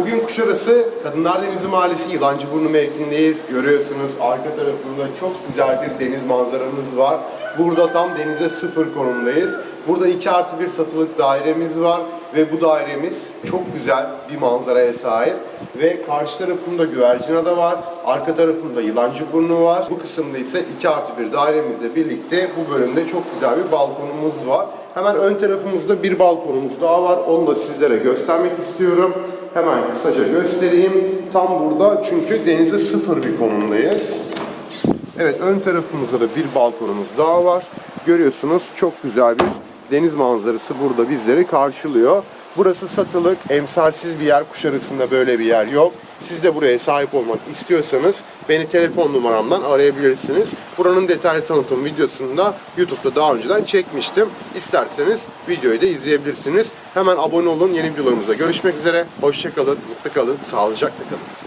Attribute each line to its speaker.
Speaker 1: Bugün Kuşadası Kadınlar Denizi Mahallesi Yılancıburnu mevkindeyiz. Görüyorsunuz arka tarafında çok güzel bir deniz manzaramız var. Burada tam denize sıfır konumdayız. Burada 2 artı 1 satılık dairemiz var ve bu dairemiz çok güzel bir manzaraya sahip. Ve karşı tarafında Güvercinada var, arka tarafında Yılancıburnu var. Bu kısımda ise 2 artı 1 dairemizle birlikte bu bölümde çok güzel bir balkonumuz var. Hemen ön tarafımızda bir balkonumuz daha var. Onu da sizlere göstermek istiyorum. Hemen kısaca göstereyim. Tam burada çünkü denize sıfır bir konumdayız. Evet ön tarafımızda da bir balkonumuz daha var. Görüyorsunuz çok güzel bir deniz manzarası burada bizleri karşılıyor. Burası satılık, emsalsiz bir yer. Kuşadası'nda böyle bir yer yok. Siz de buraya sahip olmak istiyorsanız beni telefon numaramdan arayabilirsiniz. Buranın detaylı tanıtım videosunu da YouTube'da daha önceden çekmiştim. İsterseniz videoyu da izleyebilirsiniz. Hemen abone olun. Yeni videolarımızda görüşmek üzere. Hoşçakalın, mutlu kalın, sağlıcakla kalın.